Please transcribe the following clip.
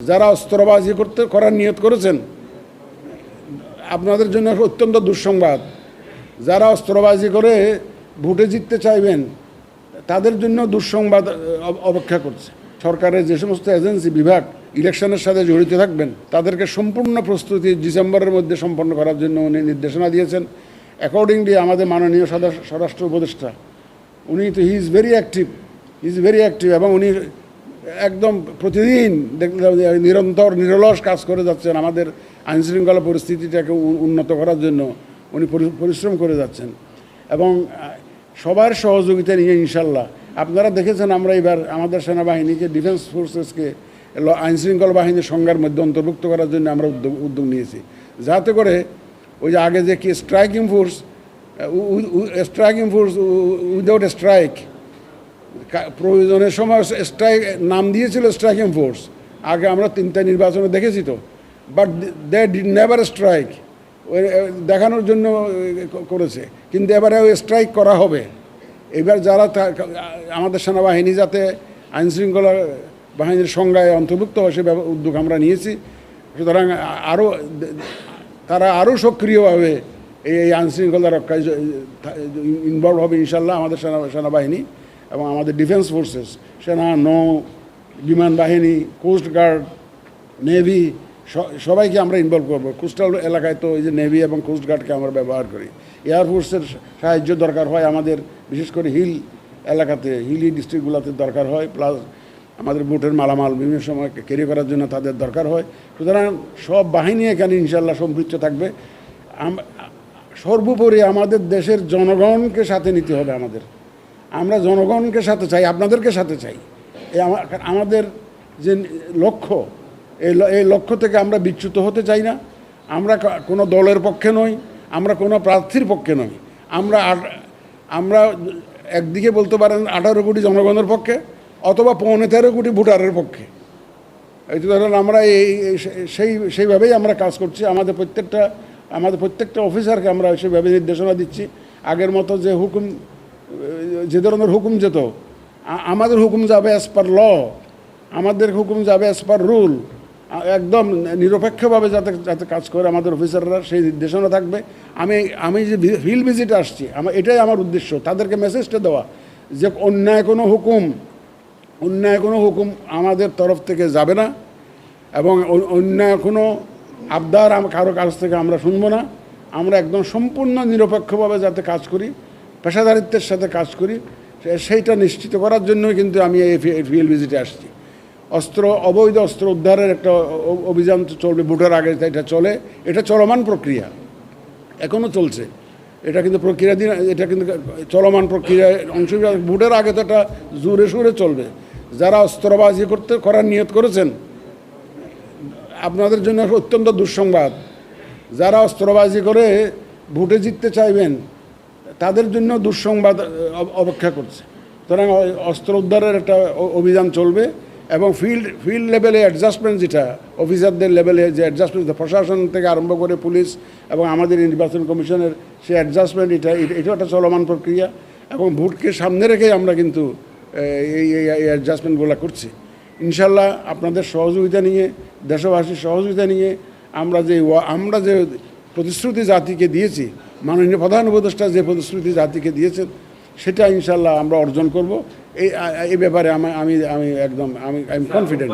যারা অস্ত্রবাজি করতে, করার নিয়ত করেছেন, আপনাদের জন্য অত্যন্ত দুঃসংবাদ। যারা অস্ত্রবাজি করে ভোটে জিততে চাইবেন, তাদের জন্য দুঃসংবাদ অপেক্ষা করছে। সরকারের যে সমস্ত এজেন্সি, বিভাগ, ইলেকশনের সাথে জড়িত থাকবেন, তাদেরকে সম্পূর্ণ প্রস্তুতি ডিসেম্বরের মধ্যে সম্পন্ন করার জন্য উনি নির্দেশনা দিয়েছেন। অ্যাকর্ডিংলি, আমাদের মাননীয় স্বরাষ্ট্র উপদেষ্টা, উনি তো he is very active he is very active এবং উনি একদম প্রতিদিন নিরন্তর, নিরলস কাজ করে যাচ্ছেন। আমাদের আইনশৃঙ্খলা পরিস্থিতিটাকে উন্নত করার জন্য উনি পরিশ্রম করে যাচ্ছেন। এবং সবার সহযোগিতা নিয়ে ইনশাল্লাহ। আপনারা দেখেছেন আমরা এবার আমাদের সেনাবাহিনীকে ডিফেন্স ফোর্সেসকে আইনশৃঙ্খলা বাহিনীর সংজ্ঞার মধ্যে অন্তর্ভুক্ত করার জন্য আমরা উদ্যোগ উদ্যোগ নিয়েছি। যাতে করে ওই যে আগে যে কি striking force striking force without strike প্রয়োজনের সময় স্ট্রাইক নাম দিয়েছিল স্ট্রাইকিং ফোর্স আগে আমরা তিনটা নির্বাচনে দেখেছি তো। But they did never strike দেখানোর জন্য করেছে। কিন্তু এবারে ওই স্ট্রাইক করা হবে। এবার যারা আমাদের সেনাবাহিনী যাতে আইনশৃঙ্খলা বাহিনীর সংজ্ঞায় অন্তর্ভুক্ত হয়, সে উদ্যোগ আমরা নিয়েছি। সুতরাং আরও তারা আরও সক্রিয়ভাবে এই এই আইনশৃঙ্খলা রক্ষায় ইনভলভ হবে ইনশাল্লাহ আমাদের সেনা, সেনাবাহিনী। এবং আমাদের ডিফেন্স ফোর্সেস সেনা, নৌ, বিমান বাহিনী কোস্ট গার্ড নেভি সবাইকে আমরা ইনভলভ করব। কোস্টাল এলাকায় তো এই যে নেভি এবং কোস্ট গার্ডকে আমরা ব্যবহার করি। এয়ারফোর্সের সাহায্য দরকার হয় আমাদের, বিশেষ করে হিল এলাকাতে হিলি ডিস্ট্রিক্টগুলোতে দরকার হয় প্লাস আমাদের বুটের মালামাল বিভিন্ন সময় ক্যারি করার জন্য তাদের দরকার হয়। সুতরাং সব বাহিনী এখানে ইনশাল্লাহ সম্পৃক্ত থাকবে। সর্বোপরি আমাদের দেশের জনগণকে সাথে নিতে হবে আমাদের। আমরা জনগণকে সাথে চাই, আপনাদেরকে সাথে চাই। এই আমা- আমাদের যে লক্ষ্য, এই এই লক্ষ্য থেকে আমরা বিচ্যুত হতে চাই না। আমরা কোনো দলের পক্ষে নই, আমরা কোনো প্রার্থীর পক্ষে নই। আমরা আমরা একদিকে বলতে পারেন আঠারো কোটি জনগণের পক্ষে, অথবা পৌনে তেরো কোটি ভোটারের পক্ষে। এই ধরেন আমরা এই সেই, সেইভাবেই আমরা কাজ করছি। আমাদের প্রত্যেকটা আমাদের প্রত্যেকটা অফিসারকে আমরা সেইভাবে নির্দেশনা দিচ্ছি। আগের মতো যে হুকুম যে ধরনের হুকুম যেত। আমাদের হুকুম যাবে অ্যাজ পার ল আমাদের হুকুম যাবে অ্যাজ পার রুল একদম নিরপেক্ষভাবে যাতে যাতে কাজ করে আমাদের অফিসাররা সেই নির্দেশনা থাকবে। আমি আমি যে ফিল্ড ভিজিটে আসছি আমার এটাই আমার উদ্দেশ্য। তাদেরকে মেসেজটা দেওয়া যে অন্যায় কোনো হুকুম, অন্যায় কোনো হুকুম আমাদের তরফ থেকে যাবে না এবং অন্যায় কোনো আবদার কারও কাছ থেকে আমরা শুনব না। আমরা একদম সম্পূর্ণ নিরপেক্ষভাবে যাতে কাজ করি। পেশাদারিত্বের সাথে কাজ করি সেইটা নিশ্চিত করার জন্যই কিন্তু আমি এই ভিজিটে আসছি। অস্ত্র, অবৈধ অস্ত্র উদ্ধারের একটা অভিযান চলবে ভোটের আগে এটা চলে। এটা চলমান প্রক্রিয়া এখনও চলছে। এটা কিন্তু প্রক্রিয়া দিন, এটা কিন্তু চলমান প্রক্রিয়ায় অংশ ভোটের আগে তো এটা জোরে সুরে চলবে। যারা অস্ত্রবাজি করতে, করার নিয়ত করেছেন, আপনাদের জন্য অত্যন্ত দুঃসংবাদ। যারা অস্ত্রবাজি করে ভোটে জিততে চাইবেন তাদের জন্য দুঃসংবাদ অপেক্ষা করছে। সুতরাং অস্ত্র উদ্ধারের একটা অভিযান চলবে এবং ফিল্ড ফিল্ড লেভেলে অ্যাডজাস্টমেন্ট যেটা অফিসারদের লেভেলে যে অ্যাডজাস্টমেন্ট প্রশাসন থেকে আরম্ভ করে পুলিশ এবং আমাদের নির্বাচন কমিশনের সেই অ্যাডজাস্টমেন্ট এটা এটাও একটা চলমান প্রক্রিয়া এবং ভোটকে সামনে রেখেই আমরা কিন্তু এই এই অ্যাডজাস্টমেন্টগুলো করছি। ইনশাল্লাহ আপনাদের সহযোগিতা নিয়ে, দেশবাসীর সহযোগিতা নিয়ে আমরা যে আমরা যে প্রতিশ্রুতি জাতিকে দিয়েছি মাননীয় প্রধান উপদেষ্টা যে প্রতিশ্রুতি জাতিকে দিয়েছেন সেটা ইনশাল্লাহ আমরা অর্জন করব। এই এই ব্যাপারে আমি আমি একদম আমি আই এম কনফিডেন্ট